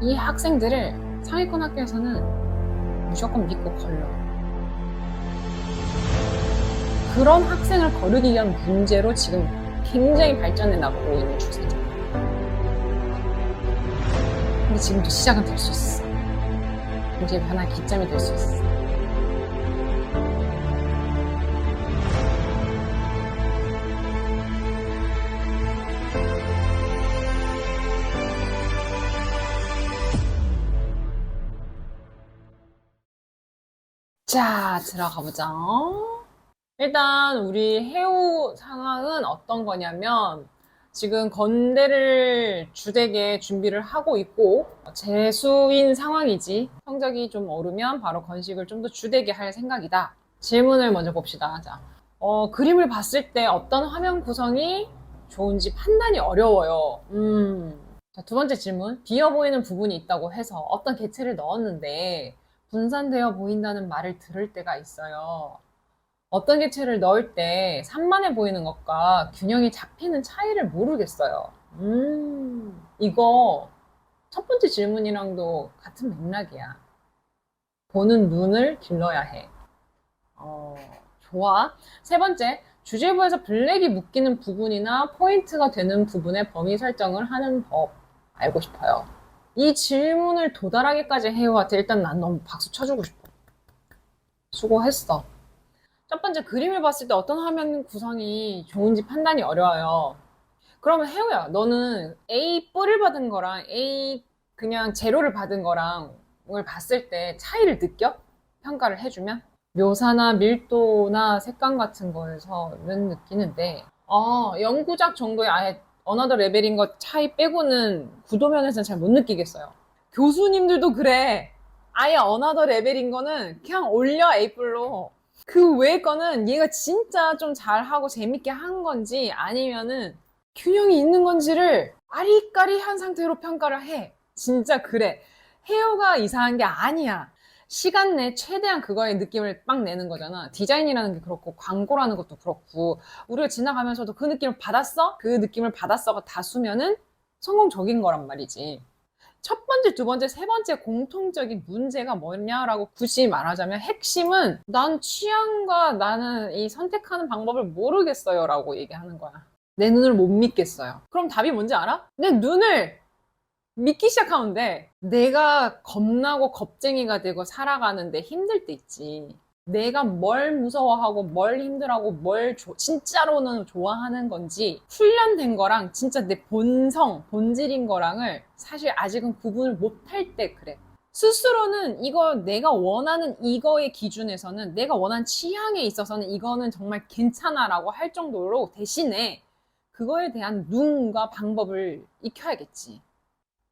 이 학생들을 상위권 학교에서는 무조건 믿고 걸러. 그런 학생을 거르기 위한 문제로 지금 굉장히 발전해 나가고 있는 추세죠. 근데 지금도 시작은 될 수 있어. 이제 변화 기점이 될 수 있어. 자, 들어가 보자. 일단 우리 해우 상황은 어떤 거냐면 지금 건대를 주되게 준비를 하고 있고 재수인 상황이지 성적이 좀 오르면 바로 건식을 좀 더 주되게 할 생각이다. 질문을 먼저 봅시다. 자, 어, 그림을 봤을 때 어떤 화면 구성이 좋은지 판단이 어려워요. 음. 자, 두 번째 질문. 비어 보이는 부분이 있다고 해서 어떤 개체를 넣었는데 분산되어 보인다는 말을 들을 때가 있어요. 어떤 개체를 넣을 때 산만해 보이는 것과 균형이 잡히는 차이를 모르겠어요. 음, 이거 첫 번째 질문이랑도 같은 맥락이야. 보는 눈을 길러야 해. 어, 좋아. 세 번째, 주제부에서 블랙이 묶이는 부분이나 포인트가 되는 부분의 범위 설정을 하는 법 알고 싶어요. 이 질문을 도달하기까지 해요한테 일단 난 너무 박수 쳐주고 싶어. 수고했어. 첫 번째 그림을 봤을 때 어떤 화면 구성이 좋은지 판단이 어려워요. 그러면 혜우야, 너는 A 뿔을 받은 거랑 A 그냥 제로를 받은 거랑을 봤을 때 차이를 느껴? 평가를 해주면? 묘사나 밀도나 색감 같은 거에서는 느끼는데, 어, 연구작 정도의 아예 어나더 레벨인 것 차이 빼고는 구도면에서는 잘 못 느끼겠어요. 교수님들도 그래. 아예 어나더 레벨인 거는 그냥 올려 A뿔로. 그 외의 거는 얘가 진짜 좀 잘하고 재밌게 한 건지 아니면은 균형이 있는 건지를 아리까리한 상태로 평가를 해. 진짜 그래. 헤어가 이상한 게 아니야. 시간 내 최대한 그거의 느낌을 빡 내는 거잖아. 디자인이라는 게 그렇고 광고라는 것도 그렇고 우리가 지나가면서도 그 느낌을 받았어? 그 느낌을 받았어가 다수면은 성공적인 거란 말이지. 첫 번째, 두 번째, 세 번째 공통적인 문제가 뭐냐라고 굳이 말하자면 핵심은 난 취향과 나는 이 선택하는 방법을 모르겠어요 라고 얘기하는 거야. 내 눈을 못 믿겠어요. 그럼 답이 뭔지 알아? 내 눈을 믿기 시작하면 돼. 내가 겁나고 겁쟁이가 되고 살아가는데 힘들 때 있지. 내가 뭘 무서워하고 뭘 힘들어하고 뭘 조- 진짜로는 좋아하는 건지 훈련된 거랑 진짜 내 본성, 본질인 거랑을 사실 아직은 구분을 못할 때 그래. 스스로는 이거 내가 원하는 이거의 기준에서는 내가 원하는 취향에 있어서는 이거는 정말 괜찮아라고 할 정도로 대신에 그거에 대한 눈과 방법을 익혀야겠지.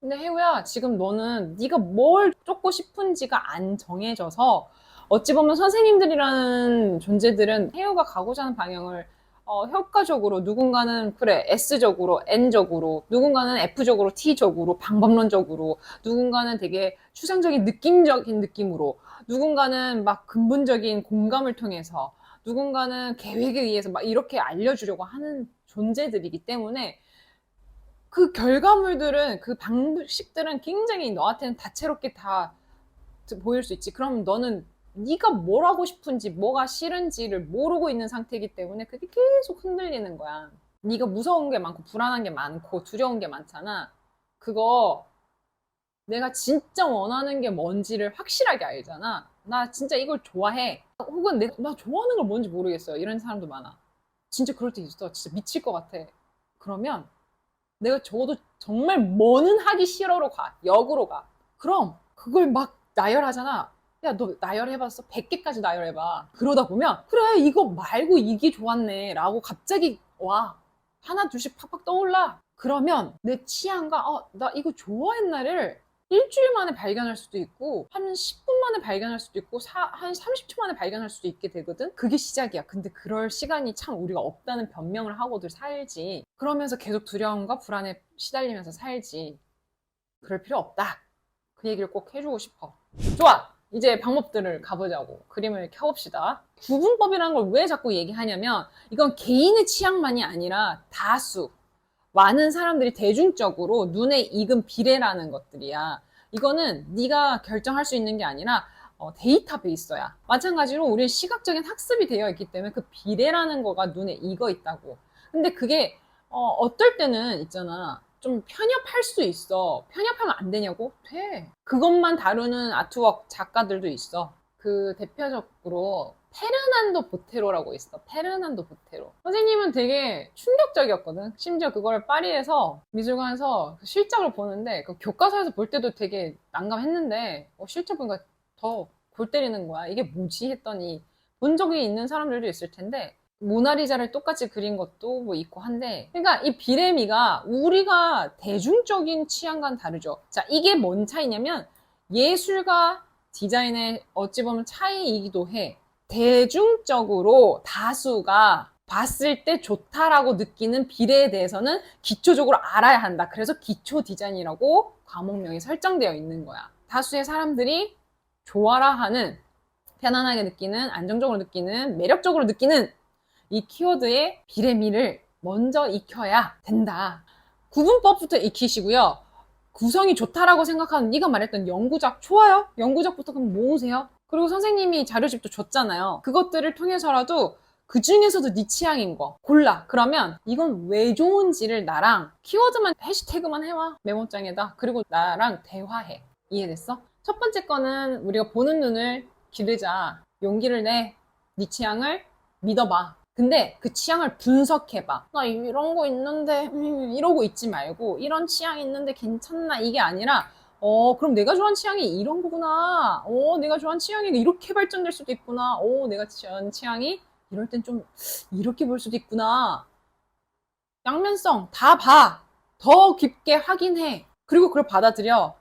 근데 혜우야, 지금 너는 네가 뭘 쫓고 싶은지가 안 정해져서 어찌 보면 선생님들이라는 존재들은 혜우가 가고자 하는 방향을 어, 효과적으로 누군가는 그래 S적으로 N적으로 누군가는 F적으로 T적으로 방법론적으로 누군가는 되게 추상적인 느낌적인 느낌으로 누군가는 막 근본적인 공감을 통해서 누군가는 계획에 의해서 막 이렇게 알려주려고 하는 존재들이기 때문에 그 결과물들은 그 방식들은 굉장히 너한테는 다채롭게 다 보일 수 있지. 그럼 너는 네가 뭘 하고 싶은지 뭐가 싫은지를 모르고 있는 상태이기 때문에 그게 계속 흔들리는 거야. 네가 무서운 게 많고 불안한 게 많고 두려운 게 많잖아. 그거 내가 진짜 원하는 게 뭔지를 확실하게 알잖아. 나 진짜 이걸 좋아해. 혹은 내, 나 좋아하는 걸 뭔지 모르겠어요. 이런 사람도 많아. 진짜 그럴 때 있어. 진짜 미칠 것 같아. 그러면 내가 적어도 정말 뭐는 하기 싫어로 가. 역으로 가. 그럼 그걸 막 나열하잖아. 야, 너 나열해봤어? 100개까지 나열해봐. 그러다 보면, 그래, 이거 말고 이게 좋았네. 라고 갑자기 와. 하나, 둘씩 팍팍 떠올라. 그러면 내 취향과, 어, 나 이거 좋아했나를 일주일 만에 발견할 수도 있고, 한 10분 만에 발견할 수도 있고, 사- 한 30초 만에 발견할 수도 있게 되거든? 그게 시작이야. 근데 그럴 시간이 참 우리가 없다는 변명을 하고들 살지. 그러면서 계속 두려움과 불안에 시달리면서 살지. 그럴 필요 없다. 그 얘기를 꼭 해주고 싶어. 좋아! 이제 방법들을 가보자고. 그림을 켜봅시다. 구분법이라는 걸 왜 자꾸 얘기하냐면, 이건 개인의 취향만이 아니라 다수, 많은 사람들이 대중적으로 눈에 익은 비례라는 것들이야. 이거는 네가 결정할 수 있는 게 아니라 어, 데이터베이스야. 마찬가지로 우리 시각적인 학습이 되어 있기 때문에 그 비례라는 거가 눈에 익어 있다고. 근데 그게 어, 떨 때는 있잖아. 좀 편협할 수 있어. 편협하면 안 되냐고? 돼. 그것만 다루는 아트웍 작가들도 있어. 그 대표적으로 페르난도 보테로라고 있어. 페르난도 보테로. 선생님은 되게 충격적이었거든. 심지어 그걸 파리에서 미술관에서 그 실적을 보는데 그 교과서에서 볼 때도 되게 난감했는데 어, 실제 보니까 더 골 때리는 거야. 이게 뭐지 했더니 본 적이 있는 사람들도 있을 텐데 모나리자를 똑같이 그린 것도 뭐 있고 한데 그러니까 이 비레미가 우리가 대중적인 취향과는 다르죠. 자 이게 뭔 차이냐면 예술과 디자인의 어찌 보면 차이이기도 해. 대중적으로 다수가 봤을 때 좋다라고 느끼는 비례에 대해서는 기초적으로 알아야 한다. 그래서 기초 디자인이라고 과목명이 설정되어 있는 거야. 다수의 사람들이 좋아라 하는 편안하게 느끼는 안정적으로 느끼는 매력적으로 느끼는 이 키워드의 비례미를 먼저 익혀야 된다. 구분법부터 익히시고요. 구성이 좋다라고 생각하는 네가 말했던 연구작 좋아요. 연구작부터 그럼 모으세요. 그리고 선생님이 자료집도 줬잖아요. 그것들을 통해서라도 그 중에서도 네 취향인 거 골라. 그러면 이건 왜 좋은지를 나랑 키워드만 해시태그만 해와 메모장에다. 그리고 나랑 대화해. 이해됐어? 첫 번째 거는 우리가 보는 눈을 기르자. 용기를 내. 네 취향을 믿어봐. 근데 그 취향을 분석해봐. 나 이런 거 있는데 음, 이러고 있지 말고 이런 취향이 있는데 괜찮나 이게 아니라 어 그럼 내가 좋아하는 취향이 이런 거구나. 어 내가 좋아하는 취향이 이렇게 발전될 수도 있구나. 어 내가 좋아하는 취향이 이럴 땐 좀 이렇게 볼 수도 있구나. 양면성 다 봐. 더 깊게 확인해. 그리고 그걸 받아들여.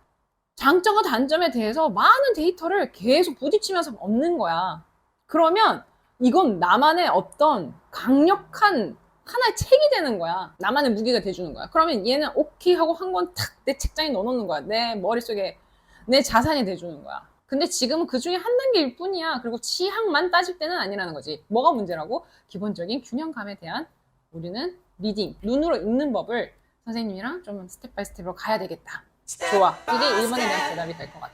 장점과 단점에 대해서 많은 데이터를 계속 부딪히면서 얻는 거야. 그러면 이건 나만의 어떤 강력한 하나의 책이 되는 거야. 나만의 무기가 돼주는 거야. 그러면 얘는 오케이 하고 한권탁내 책장에 넣어놓는 거야. 내 머릿속에 내 자산이 돼주는 거야. 근데 지금은 그 중에 한 단계일 뿐이야. 그리고 취향만 따질 때는 아니라는 거지. 뭐가 문제라고? 기본적인 균형감에 대한 우리는 리딩, 눈으로 읽는 법을 선생님이랑 좀 스텝 바이 스텝으로 가야 되겠다. 좋아. 이게 1번에 대한 대답이 될 것 같아.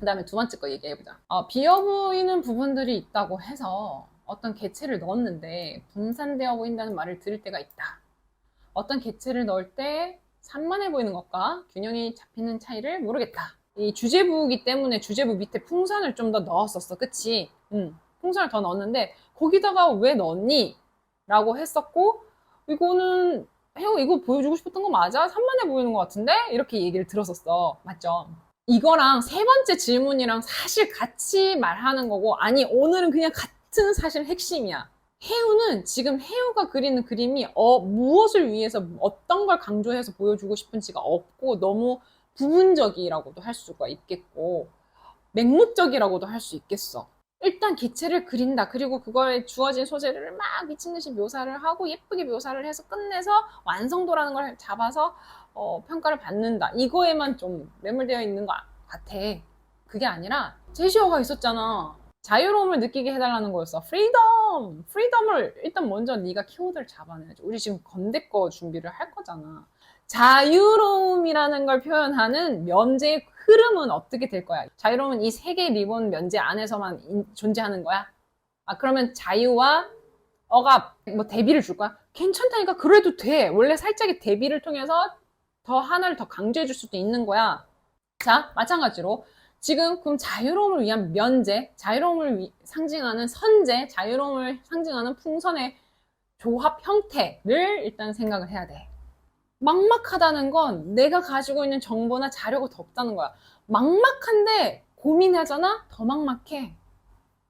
그 다음에 두 번째 거 얘기해보자. 어, 비어 보이는 부분들이 있다고 해서 어떤 개체를 넣었는데 분산되어 보인다는 말을 들을 때가 있다. 어떤 개체를 넣을 때 산만해 보이는 것과 균형이 잡히는 차이를 모르겠다. 이 주제부이기 때문에 주제부 밑에 풍선을 좀 더 넣었었어. 그치? 응. 풍선을 더 넣었는데 거기다가 왜 넣었니? 라고 했었고 이거는 형 이거 보여주고 싶었던 거 맞아? 산만해 보이는 것 같은데? 이렇게 얘기를 들었었어. 맞죠? 이거랑 세 번째 질문이랑 사실 같이 말하는 거고 아니 오늘은 그냥 같 은 사실 핵심이야. 해우는 지금 해우가 그리는 그림이 어, 무엇을 위해서 어떤 걸 강조해서 보여주고 싶은지가 없고 너무 부분적이라고도 할 수가 있겠고 맹목적이라고도 할 수 있겠어. 일단 기체를 그린다. 그리고 그거에 주어진 소재를 막 미친 듯이 묘사를 하고 예쁘게 묘사를 해서 끝내서 완성도라는 걸 잡아서 어, 평가를 받는다. 이거에만 좀 매몰되어 있는 것 같아. 그게 아니라 제시어가 있었잖아. 자유로움을 느끼게 해달라는 거였어. 프리덤! 프리덤을 일단 먼저 네가 키워드를 잡아내야지. 우리 지금 건대 거 준비를 할 거잖아. 자유로움이라는 걸 표현하는 면제의 흐름은 어떻게 될 거야? 자유로움은 이 세 개의 리본 면제 안에서만 인- 존재하는 거야? 아, 그러면 자유와 억압, 뭐 대비를 줄 거야? 괜찮다니까 그래도 돼. 원래 살짝의 대비를 통해서 더 하나를 더 강조해 줄 수도 있는 거야. 자, 마찬가지로 지금 그럼 자유로움을 위한 면제, 자유로움을 위- 상징하는 선제, 자유로움을 상징하는 풍선의 조합 형태를 일단 생각을 해야 돼. 막막하다는 건 내가 가지고 있는 정보나 자료가 더 없다는 거야. 막막한데 고민하잖아? 더 막막해.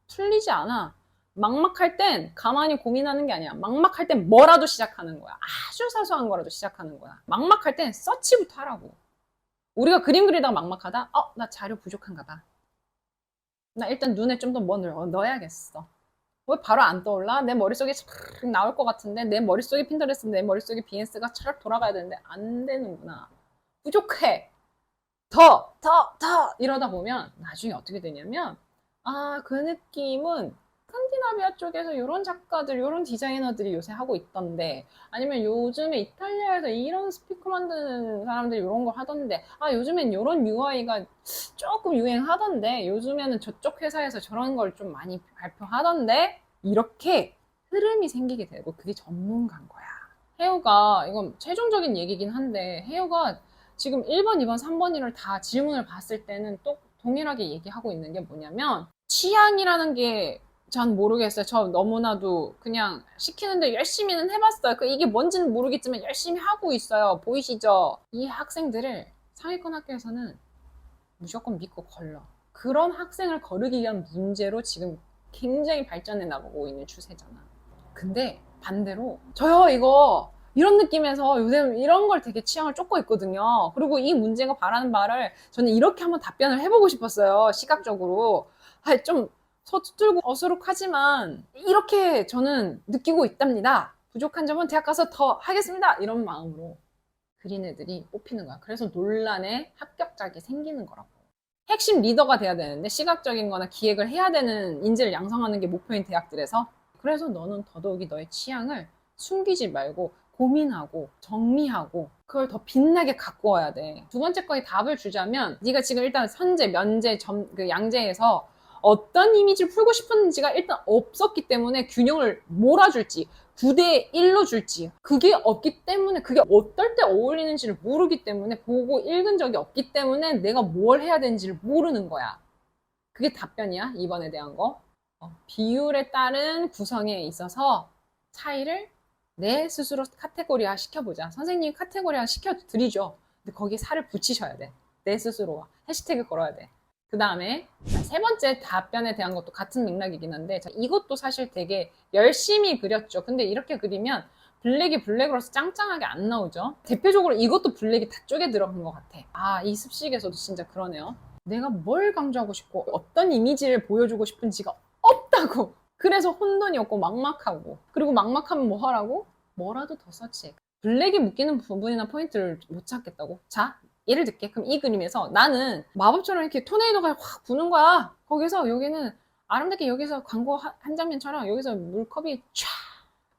틀리지 않아. 막막할 땐 가만히 고민하는 게 아니야. 막막할 땐 뭐라도 시작하는 거야. 아주 사소한 거라도 시작하는 거야. 막막할 땐 서치부터 하라고. 우리가 그림 그리다가 막막하다? 어, 나 자료 부족한가 봐. 나 일단 눈에 좀 더 뭐 넣어야겠어. 왜 바로 안 떠올라? 내 머릿속에 촤르륵 나올 것 같은데 내 머릿속에 핀터레스트, 내 머릿속에 BS가 차락 돌아가야 되는데 안 되는구나. 부족해. 더, 더, 더 이러다 보면 나중에 어떻게 되냐면 아, 그 느낌은 스칸디나비아 쪽에서 이런 작가들, 이런 디자이너들이 요새 하고 있던데, 아니면 요즘에 이탈리아에서 이런 스피커 만드는 사람들이 이런 걸 하던데, 아, 요즘엔 이런 UI가 조금 유행하던데, 요즘에는 저쪽 회사에서 저런 걸 좀 많이 발표하던데, 이렇게 흐름이 생기게 되고, 그게 전문가인 거야. 해우가, 이건 최종적인 얘기긴 한데, 해우가 지금 1번, 2번, 3번이를 다 질문을 봤을 때는 또 동일하게 얘기하고 있는 게 뭐냐면, 취향이라는 게 전 모르겠어요. 저 너무나도 그냥 시키는데 열심히는 해봤어요. 그 이게 뭔지는 모르겠지만 열심히 하고 있어요. 보이시죠? 이 학생들을 상위권 학교에서는 무조건 믿고 걸러. 그런 학생을 거르기 위한 문제로 지금 굉장히 발전해 나가고 있는 추세잖아. 근데 반대로 저요 이거 이런 느낌에서 요즘 이런 걸 되게 취향을 쫓고 있거든요. 그리고 이 문제가 바라는 말을 저는 이렇게 한번 답변을 해보고 싶었어요. 시각적으로. 아, 좀 서툴고 어수룩하지만 이렇게 저는 느끼고 있답니다. 부족한 점은 대학 가서 더 하겠습니다. 이런 마음으로 그린 애들이 뽑히는 거야. 그래서 논란의 합격작이 생기는 거라고. 핵심 리더가 돼야 되는데 시각적인 거나 기획을 해야 되는 인재를 양성하는 게 목표인 대학들에서 그래서 너는 더더욱이 너의 취향을 숨기지 말고 고민하고 정리하고 그걸 더 빛나게 갖고 와야 돼. 두 번째 거에 답을 주자면 네가 지금 일단 선제, 면제, 점, 그 양제에서 어떤 이미지를 풀고 싶었는지가 일단 없었기 때문에 균형을 몰아줄지 9대 1로 줄지 그게 없기 때문에 그게 어떨 때 어울리는지를 모르기 때문에 보고 읽은 적이 없기 때문에 내가 뭘 해야 되는지를 모르는 거야. 그게 답변이야 이번에 대한 거. 어, 비율에 따른 구성에 있어서 차이를 내 스스로 카테고리화 시켜보자. 선생님이 카테고리화 시켜드리죠. 근데 거기에 살을 붙이셔야 돼. 내 스스로가. 해시태그 걸어야 돼. 그 다음에 세 번째 답변에 대한 것도 같은 맥락이긴 한데 자, 이것도 사실 되게 열심히 그렸죠. 근데 이렇게 그리면 블랙이 블랙으로서 짱짱하게 안 나오죠. 대표적으로 이것도 블랙이 다 쪼개 들어간 것 같아. 아, 이 습식에서도 진짜 그러네요. 내가 뭘 강조하고 싶고 어떤 이미지를 보여주고 싶은지가 없다고. 그래서 혼돈이 없고 막막하고. 그리고 막막하면 뭐 하라고? 뭐라도 더 서치해. 블랙이 묶이는 부분이나 포인트를 못 찾겠다고? 자, 예를 들게. 그럼 이 그림에서 나는 마법처럼 이렇게 토네이도가 확 부는 거야. 거기서 여기는 아름답게 여기서 광고 한, 한 장면처럼 여기서 물컵이 촤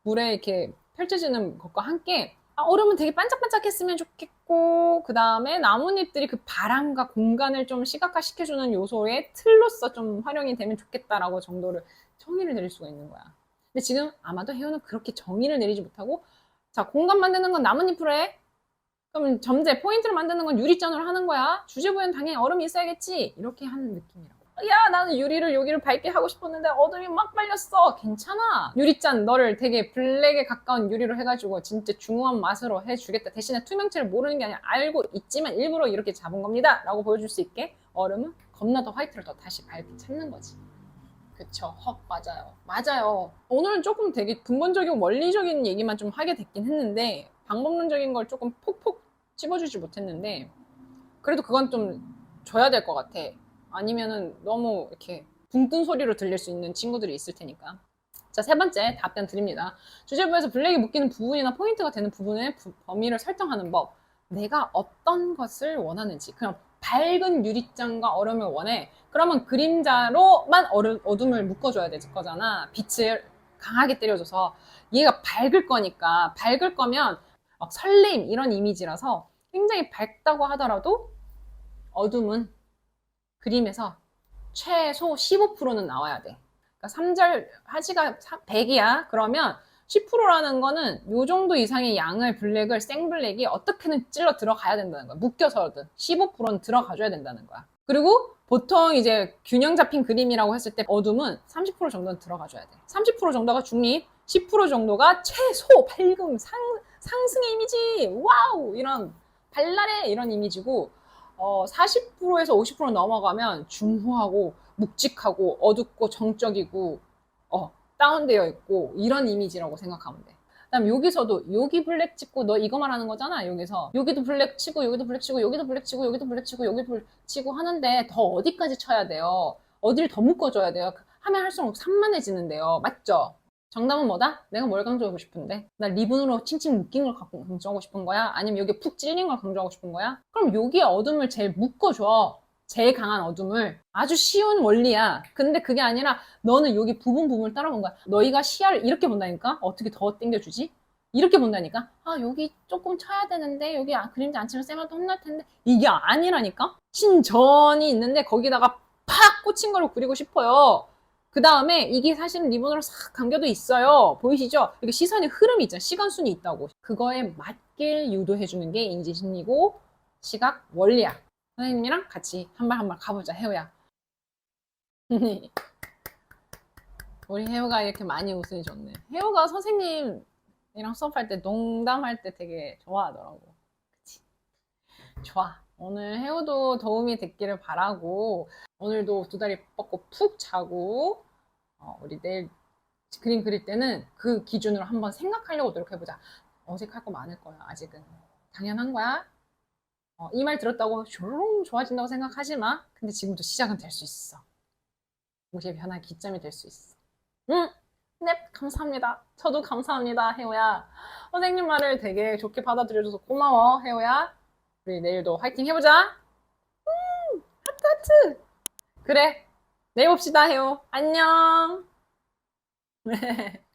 물에 이렇게 펼쳐지는 것과 함께 아, 얼음은 되게 반짝반짝했으면 좋겠고 그 다음에 나뭇잎들이 그 바람과 공간을 좀 시각화시켜주는 요소의 틀로서 좀 활용이 되면 좋겠다라고 정도를 정의를 내릴 수가 있는 거야. 근데 지금 아마도 혜우는 그렇게 정의를 내리지 못하고 자 공간 만드는 건 나뭇잎으로 해. 그럼 점재 포인트를 만드는 건 유리잔으로 하는 거야. 주제부에는 당연히 얼음이 있어야겠지. 이렇게 하는 느낌이라고. 야 나는 유리를 여기를 밝게 하고 싶었는데 어둠이 막 빨렸어. 괜찮아. 유리잔 너를 되게 블랙에 가까운 유리로 해가지고 진짜 중후한 맛으로 해주겠다. 대신에 투명체를 모르는 게 아니라 알고 있지만 일부러 이렇게 잡은 겁니다. 라고 보여줄 수 있게 얼음은 겁나 더 화이트를 더 다시 밝게 찾는 거지. 그쵸. 헉, 맞아요. 맞아요. 오늘은 조금 되게 근본적이고 원리적인 얘기만 좀 하게 됐긴 했는데, 방법론적인 걸 조금 폭폭 찝어주지 못했는데, 그래도 그건 좀 줘야 될 것 같아. 아니면은 너무 이렇게 붕뜬 소리로 들릴 수 있는 친구들이 있을 테니까. 자, 세 번째 답변 드립니다. 주제부에서 블랙이 묶이는 부분이나 포인트가 되는 부분의 부- 범위를 설정하는 법. 내가 어떤 것을 원하는지. 그냥 밝은 유리장과 얼음을 원해. 그러면 그림자로만 어둠을 묶어줘야 될 거잖아. 빛을 강하게 때려줘서. 얘가 밝을 거니까. 밝을 거면 막 설레임 이런 이미지라서 굉장히 밝다고 하더라도 어둠은 그림에서 최소 15%는 나와야 돼. 그러니까 3절 하지가 100이야. 그러면 10%라는 거는 요 정도 이상의 양을 블랙을 생블랙이 어떻게든 찔러 들어가야 된다는 거야. 묶여서든 15%는 들어가줘야 된다는 거야. 그리고 보통 이제 균형 잡힌 그림이라고 했을 때 어둠은 30% 정도는 들어가줘야 돼. 30% 정도가 중립, 10% 정도가 최소 밝음, 상, 상승의 이미지, 와우! 이런 발랄해 이런 이미지고 어, 40%에서 50% 넘어가면 중후하고 묵직하고 어둡고 정적이고 어, 다운되어 있고 이런 이미지라고 생각하면 돼. 그다음 여기서도 여기 블랙 찍고 너 이거 말하는 거잖아 여기서 여기도 블랙 치고 여기도 블랙 치고 여기도 블랙 치고 여기도 블랙 치고 여기도 블랙 치고 하는데 더 어디까지 쳐야 돼요? 어디를 더 묶어줘야 돼요? 하면 할수록 산만해지는데요. 맞죠? 정답은 뭐다? 내가 뭘 강조하고 싶은데? 나 리본으로 칭칭 묶인 걸 강조하고 싶은 거야? 아니면 여기 푹 찔린 걸 강조하고 싶은 거야? 그럼 여기에 어둠을 제일 묶어줘. 제일 강한 어둠을 아주 쉬운 원리야. 근데 그게 아니라 너는 여기 부분 부분을 따라본 거야. 너희가 시야를 이렇게 본다니까? 어떻게 더 땡겨주지? 이렇게 본다니까? 아, 여기 조금 쳐야 되는데, 여기 아, 그림자 안 치면 쌤한테 혼날 텐데. 이게 아니라니까? 신전이 있는데, 거기다가 팍 꽂힌 거를 그리고 싶어요. 그 다음에 이게 사실은 리본으로 싹 감겨도 있어요. 보이시죠? 이게 시선의 흐름이 있잖아. 시간순이 있다고. 그거에 맞게 유도해주는 게 인지심리고 시각 원리야. 선생님이랑 같이 한 발 한 발 가보자, 혜우야. 우리 혜우가 이렇게 많이 웃으니 좋네. 혜우가 선생님이랑 수업할 때 농담할 때 되게 좋아하더라고. 그치? 좋아. 오늘 혜우도 도움이 됐기를 바라고, 오늘도 두 다리 뻗고 푹 자고, 어, 우리 내일 그림 그릴 때는 그 기준으로 한번 생각하려고 노력해보자. 어색할 거 많을 거야, 아직은. 당연한 거야. 어, 이 말 들었다고 조롱 좋아진다고 생각하지 마. 근데 지금도 시작은 될 수 있어. 우리의 변화의 기점이 될 수 있어. 응? 네, 감사합니다. 저도 감사합니다, 혜호야. 선생님 말을 되게 좋게 받아들여줘서 고마워, 혜호야. 우리 내일도 화이팅 해보자. 음, 하트, 하트. 그래. 내일 봅시다, 혜호. 안녕.